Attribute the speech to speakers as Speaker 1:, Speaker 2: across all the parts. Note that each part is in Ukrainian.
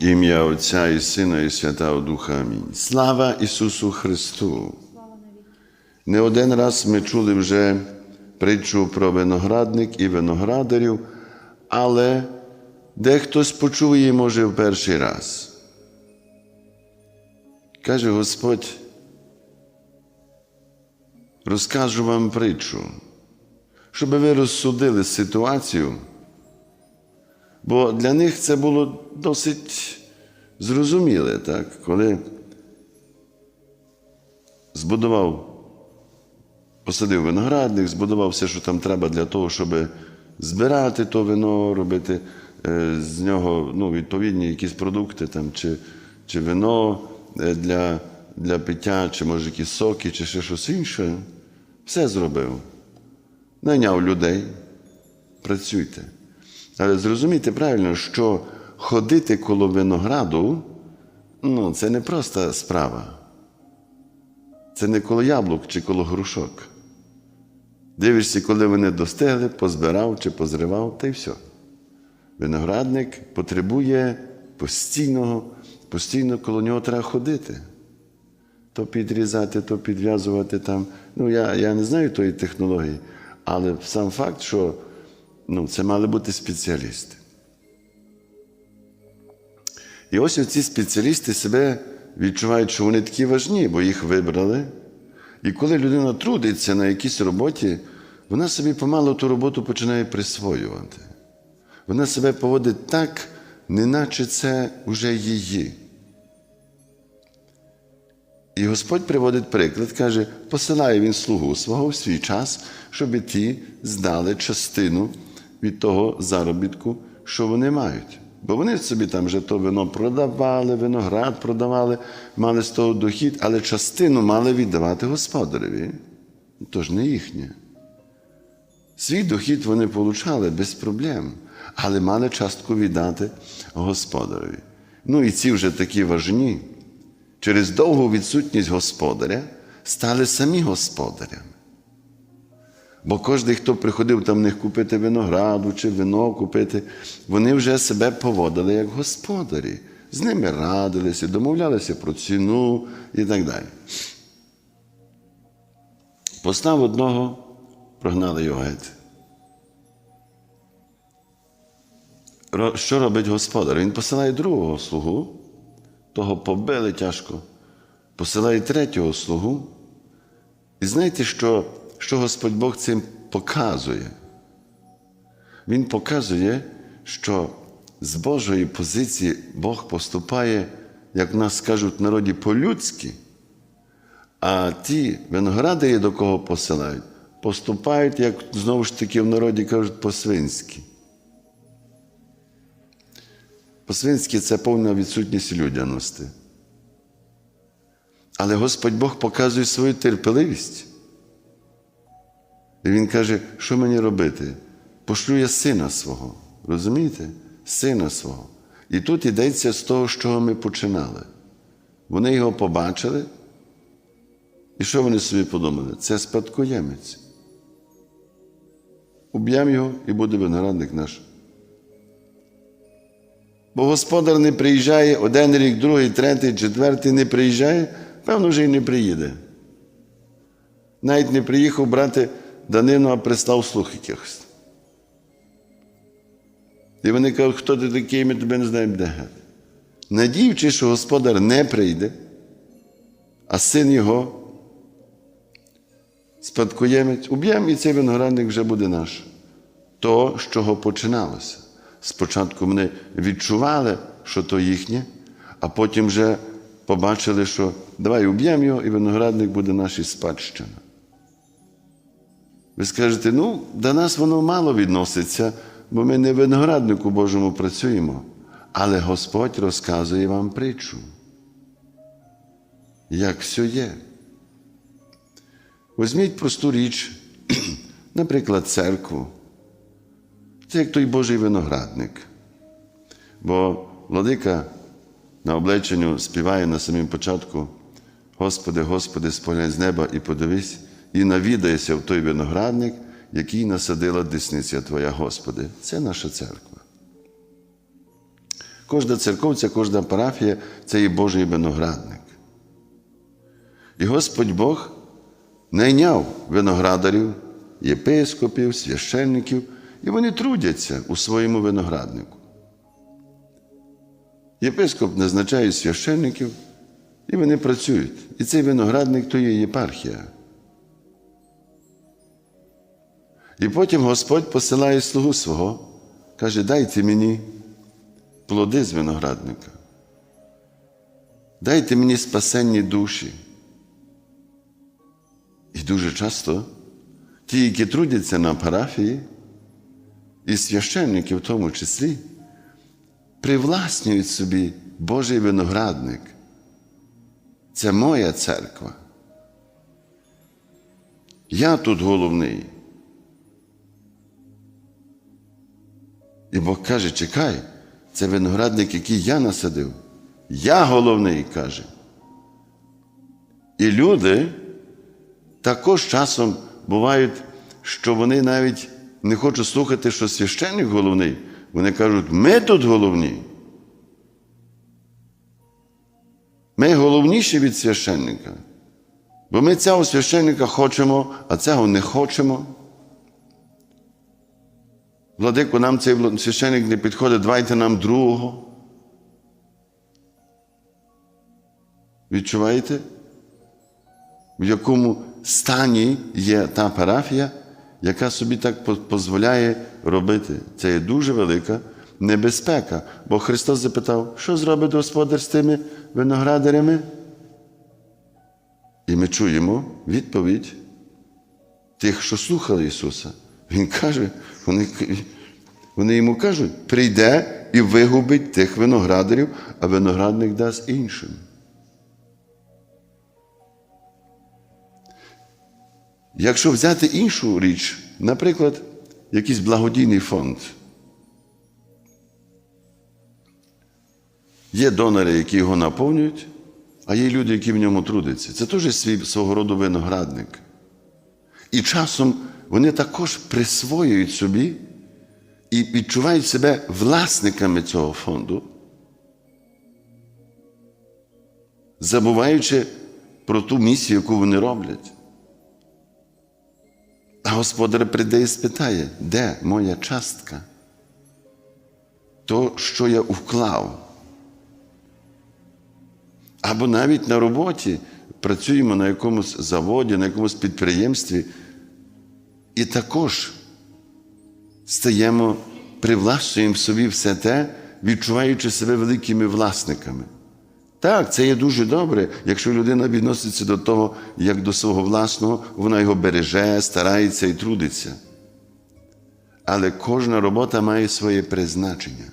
Speaker 1: Ім'я Отця і Сина, і Святого Духа. Амінь. Слава Ісусу Христу! Не один раз ми чули вже притчу про виноградник і виноградарів, але дехтось почув її, може, в перший раз. Каже Господь, розкажу вам притчу, щоб ви розсудили ситуацію, бо для них це було досить зрозуміле, так? коли збудував, посадив виноградник, збудував все, що там треба для того, щоб збирати то вино, робити е, з нього ну, відповідні якісь продукти, там, чи, чи вино е, для, для пиття, чи може якісь соки, чи ще щось інше. Все зробив. Найняв людей, працюйте. Але зрозумійте правильно, що ходити коло винограду ну, це не проста справа. Це не коло яблук чи коло грушок. Дивишся, коли вони достигли, позбирав чи позривав, та й все. Виноградник потребує постійного, постійно коло нього треба ходити. То підрізати, то підв'язувати там. Ну, я, я не знаю тої технології, але сам факт, що ну, це мали бути спеціалісти. І ось ці спеціалісти себе відчувають, що вони такі важні, бо їх вибрали. І коли людина трудиться на якійсь роботі, вона собі помало ту роботу починає присвоювати. Вона себе поводить так, неначе це вже її. І Господь приводить приклад, каже, посилає він слугу свого в свій час, щоб ті здали частину від того заробітку, що вони мають. Бо вони собі там вже то вино продавали, виноград продавали, мали з того дохід, але частину мали віддавати господареві. Тож не їхнє. Свій дохід вони получали без проблем, але мали частку віддати господареві. Ну і ці вже такі важні. Через довгу відсутність господаря стали самі господарями. Бо кожен, хто приходив там них купити винограду чи вино купити, вони вже себе поводили як господарі. З ними радилися, домовлялися про ціну і так далі. Постав одного, прогнали його геть. Що робить господар? Він посилає другого слугу, того побили тяжко, посилає третього слугу. І знаєте, що, що Господь Бог цим показує? Він показує, що з Божої позиції Бог поступає, як в нас кажуть в народі, по-людськи, а ті виноградарі, до кого посилають, поступають, як знову ж таки в народі кажуть, по-свинськи. По-свинськи це повна відсутність людяності. Але Господь Бог показує свою терпеливість. І Він каже, що мені робити? Пошлю я сина свого. Розумієте? Сина свого. І тут йдеться з того, з чого ми починали. Вони його побачили. І що вони собі подумали? Це спадкоємець. Уб'ємо його і буде виноградник наш. Бо господар не приїжджає один рік, другий, третій, четвертий не приїжджає, певно, вже й не приїде. Навіть не приїхав брати данину, а пристав слух якихось. І вони кажуть, хто ти такий, ми тебе не знаємо, де. Надіючи, що господар не прийде, а син його, спадкоємець, уб'ємо, і цей виноградник вже буде наш. То, з чого починалося. Спочатку вони відчували, що то їхнє, а потім вже побачили, що давай уб'ємо його, і виноградник буде нашій спадщина. Ви скажете, ну, до нас воно мало відноситься, бо ми не в винограднику Божому працюємо. Але Господь розказує вам притчу. Як все є. Візьміть просту річ, наприклад, церкву. Це як той Божий виноградник. Бо владика на облеченню співає на самому початку: Господи, Господи, споглянь з неба і подивись, і навідайся в той виноградник, який насадила десниця Твоя, Господи. Це наша церква. Кожна церковця, кожна парафія це є Божий виноградник. І Господь Бог найняв виноградарів, єпископів, священників, і вони трудяться у своєму винограднику. Єпископ назначає священників, і вони працюють. І цей виноградник то є єпархія. І потім Господь посилає слугу свого, каже, дайте мені плоди з виноградника. Дайте мені спасенні душі. І дуже часто ті, які трудяться на парафії, і священники в тому числі, привласнюють собі Божий виноградник. Це моя церква. Я тут головний. І Бог каже, чекай, це виноградник, який я насадив. Я головний каже. І люди також часом бувають, що вони навіть не хочуть слухати, що священник головний. Вони кажуть, ми тут головні. Ми головніші від священника. Бо ми цього священника хочемо, а цього не хочемо. Владику, нам цей священник не підходить, давайте нам другого. Відчуваєте? В якому стані є та парафія, яка собі так дозволяє робити. Це є дуже велика небезпека. Бо Христос запитав, що зробить Господар з тими виноградарями? І ми чуємо відповідь тих, що слухали Ісуса. Він каже, вони, вони йому кажуть, прийде і вигубить тих виноградарів, а виноградник дасть іншим. Якщо взяти іншу річ, наприклад, якийсь благодійний фонд, є донори, які його наповнюють, а є люди, які в ньому трудяться. Це теж свій свого роду виноградник. І часом вони також присвоюють собі і відчувають себе власниками цього фонду, забуваючи про ту місію, яку вони роблять. А господар прийде і спитає, де моя частка? То, що я вклав. Або навіть на роботі працюємо на якомусь заводі, на якомусь підприємстві, і також стаємо, привласнюємо собі все те, відчуваючи себе великими власниками. Так, це є дуже добре, якщо людина відноситься до того, як до свого власного, вона його береже, старається і трудиться. Але кожна робота має своє призначення.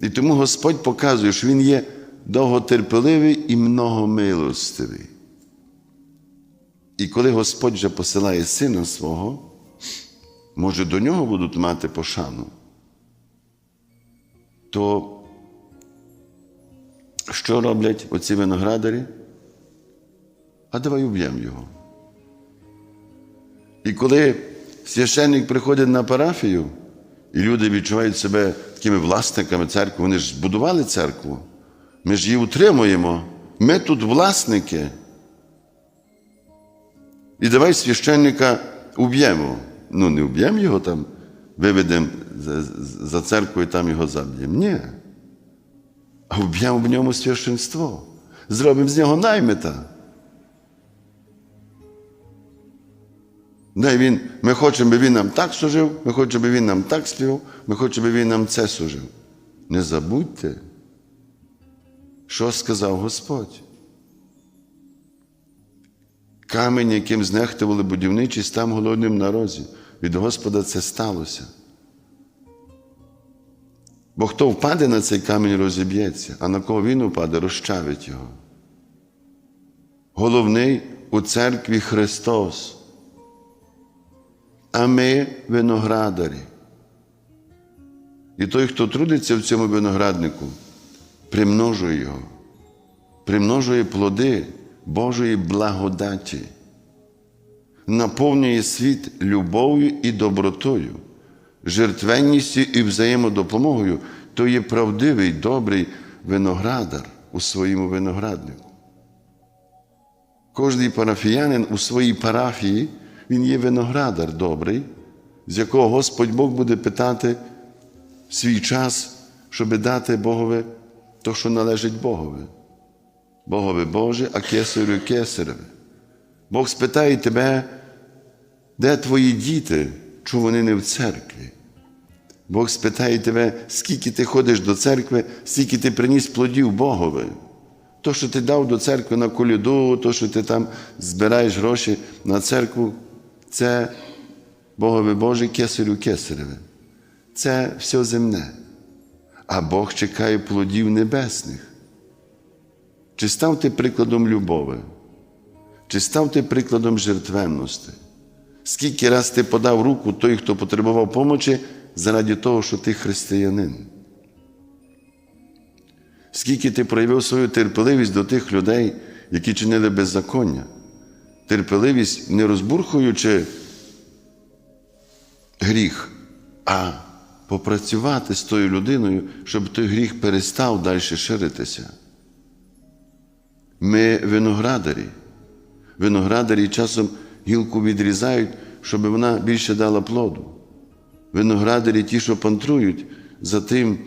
Speaker 1: І тому Господь показує, що Він є довготерпеливий і многомилостивий. І коли Господь вже посилає сина свого, може до нього будуть мати пошану, то що роблять оці виноградарі? А давай уб'ємо його. І коли священник приходить на парафію, і люди відчувають себе такими власниками церкви, вони ж збудували церкву, ми ж її утримуємо, ми тут власники. І давай священника уб'ємо. Ну, не уб'ємо його там, виведемо за церкву і там його заб'ємо. Ні. А вб'ємо в ньому священство. Зробимо з нього наймита. Дай він, Ми хочемо, щоб він нам так служив, ми хочемо, щоб він нам так співав, ми хочемо, щоб він нам це служив. Не забудьте, що сказав Господь. Камінь, яким знехтували будівничі, став голодним на розі. Від Господа це сталося. Бо хто впаде на цей камінь, розіб'ється, а на кого він упаде, розчавить його. Головний у церкві Христос. А ми виноградарі. І той, хто трудиться в цьому винограднику, примножує його, примножує плоди Божої благодаті, наповнює світ любов'ю і добротою, жертвенністю і взаємодопомогою, то є правдивий, добрий виноградар у своєму винограднику. Кожний парафіянин у своїй парафії він є виноградар добрий, з якого Господь Бог буде питати свій час, щоб дати Богові то, що належить Богові. Богові Боже, а кесарю кесареве. Бог спитає тебе, де твої діти, чому вони не в церкві? Бог спитає тебе, скільки ти ходиш до церкви, скільки ти приніс плодів Богові. То, що ти дав до церкви на коляду, то, що ти там збираєш гроші на церкву, це Богові Боже, кесарю кесареве. Це все земне. А Бог чекає плодів небесних. Чи став ти прикладом любові? Чи став ти прикладом жертвенності? Скільки раз ти подав руку той, хто потребував помочі, заради того, що ти християнин? Скільки ти проявив свою терпеливість до тих людей, які чинили беззаконня? Терпеливість не розбурхуючи гріх, а попрацювати з тою людиною, щоб той гріх перестав далі ширитися. Ми виноградарі. Виноградарі часом гілку відрізають, щоб вона більше дала плоду. Виноградарі ті, що пантрують за тим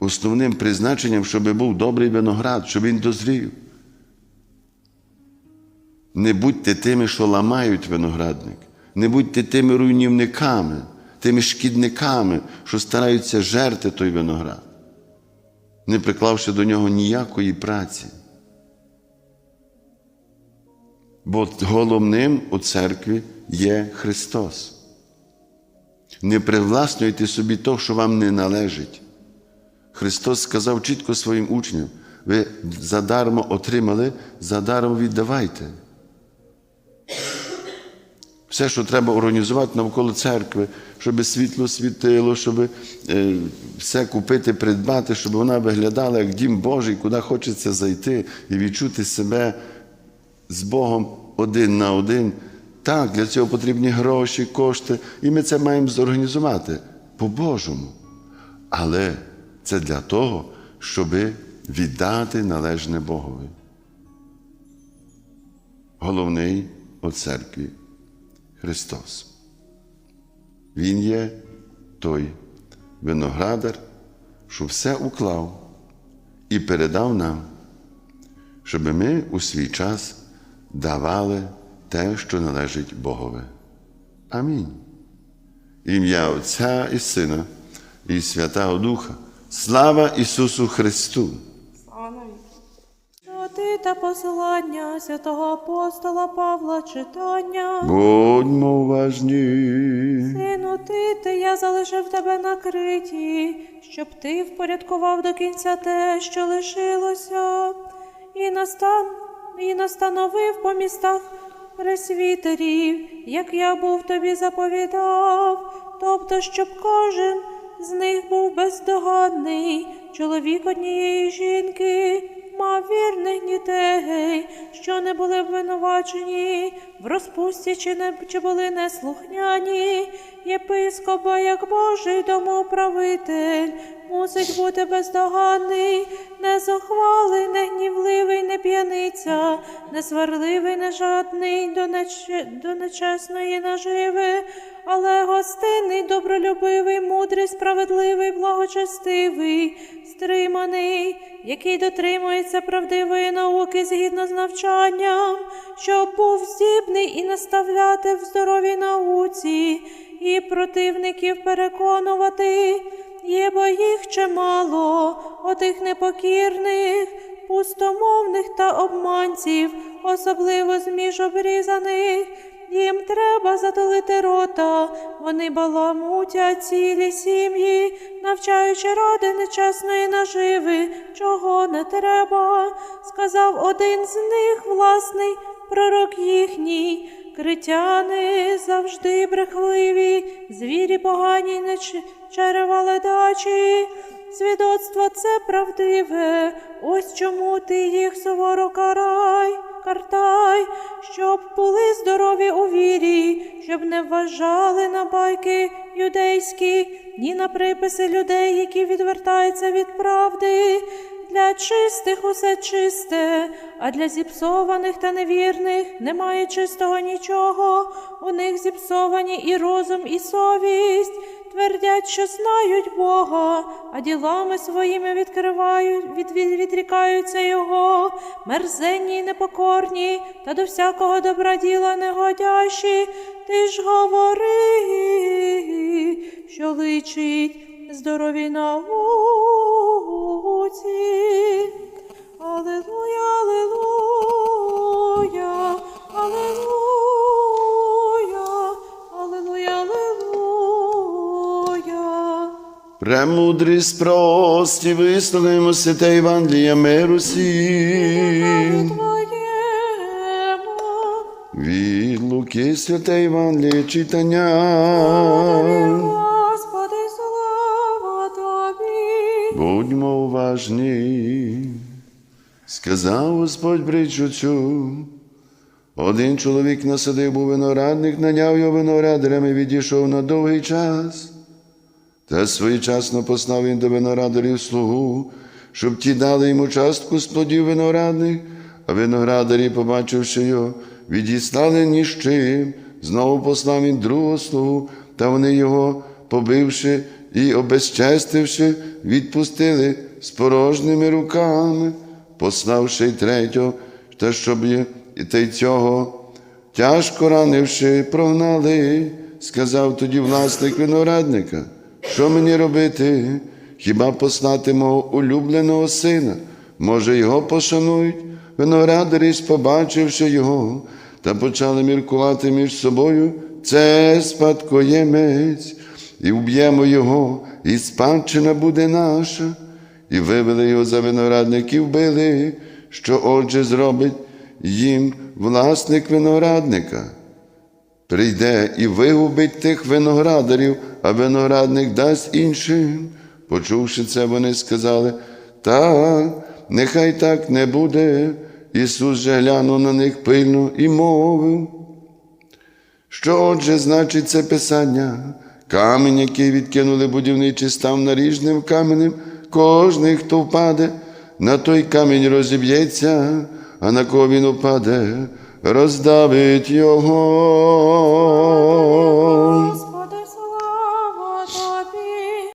Speaker 1: основним призначенням, щоб був добрий виноград, щоб він дозрів. Не будьте тими, що ламають виноградник, не будьте тими руйнівниками, тими шкідниками, що стараються жерти той виноград, не приклавши до нього ніякої праці. Бо головним у церкві є Христос. Не привласнюйте собі то, що вам не належить. Христос сказав чітко своїм учням: ви задармо отримали, задармо віддавайте. Все, що треба організувати навколо церкви, щоб світло світило, щоб е, все купити, придбати, щоб вона виглядала як дім Божий, куди хочеться зайти і відчути себе з Богом один на один. Так, для цього потрібні гроші, кошти, і ми це маємо зорганізувати по-божому. Але це для того, щоб віддати належне Богові. Головний у церкві Христос. Він є той виноградар, що все уклав і передав нам, щоб ми у свій час давали те, що належить Богові. Амінь. Ім'я Отця і Сина і Святого Духа. Слава Ісусу Христу!
Speaker 2: Навіки. Та посилання святого апостола Павла читання.
Speaker 1: Будьмо уважні.
Speaker 2: Сину Тите, я залишив тебе на криті, щоб ти впорядкував до кінця те, що лишилося, і, настан... і настановив по містах пресвітерів, як я був тобі заповідав, тобто, щоб кожен з них був бездоганний, чоловік однієї жінки. Мав вірних дітей, що не були обвинувачені в розпусті чи, не, чи були неслухняні. Єпископа, як Божий домоуправитель, мусить бути бездоганний, не зухвалий, не п'яниця, не сварливий, не жадний до, неч... до нечесної наживи, але гостинний, добролюбивий, мудрий, справедливий, благочестивий, стриманий, який дотримується правдивої науки згідно з навчанням, щоб був здібний і наставляти в здоровій науці, і противників переконувати. Є бо їх чимало, отих непокірних, пустомовних та обманців, особливо зміж обрізаних. Їм треба затолити рота, вони баламутять цілі сім'ї, навчаючи ради нечесної наживи, чого не треба, сказав один з них, власний пророк їхній. Критяни завжди брехливі, звірі погані, не ч- черева ледачі. Свідоцтво це правдиве, ось чому ти їх суворо карай. картай, щоб були здорові у вірі, щоб не вважали на байки юдейські, ні на приписи людей, які відвертаються від правди. Для чистих усе чисте, а для зіпсованих та невірних немає чистого нічого. У них зіпсовані і розум, і совість. Твердять, що знають Бога, а ділами своїми відкривають, від, від, відрікаються Його, мерзенні й непокорні, та до всякого добра діла негодящі. Ти ж говори, що личить здоровій науці.
Speaker 1: Премудрість прості, висловимо святе Євангелія миру.
Speaker 2: Твоєму.
Speaker 1: Від Луки святе Євангеліє читання.
Speaker 2: Господи, слава Тобі.
Speaker 1: Будьмо уважні. Сказав Господь притчу цю. Один чоловік насадив був виноградник, наняв його виноградарем і відійшов на довгий час. Та своєчасно послав він до виноградарів слугу, щоб ті дали йому частку з плодів виноградних, а виноградарі, побачивши його, відіслали ні з чим. Знову послав він другого слугу, та вони його, побивши і обезчестивши, відпустили з порожніми руками, пославши й третього, та щоб і та й цього Тяжко ранивши, прогнали, сказав тоді власник виноградника, що мені робити? Хіба послати мого улюбленого сина? Може, його пошанують? Виноградарі, ж, побачивши його, та почали міркувати між собою. Це спадкоємець, і вб'ємо його, і спадщина буде наша. І вивели його за виноградник і вбили, що отже зробить їм власник виноградника. Прийде і вигубить тих виноградарів, а виноградник дасть іншим. Почувши це, вони сказали, так, нехай так не буде. Ісус же глянув на них пильно і мовив. Що отже значить це писання? Камінь, який відкинули будівничі, став наріжним каменем, кожний, хто впаде, на той камінь розіб'ється, а на кого він упаде, роздавить його.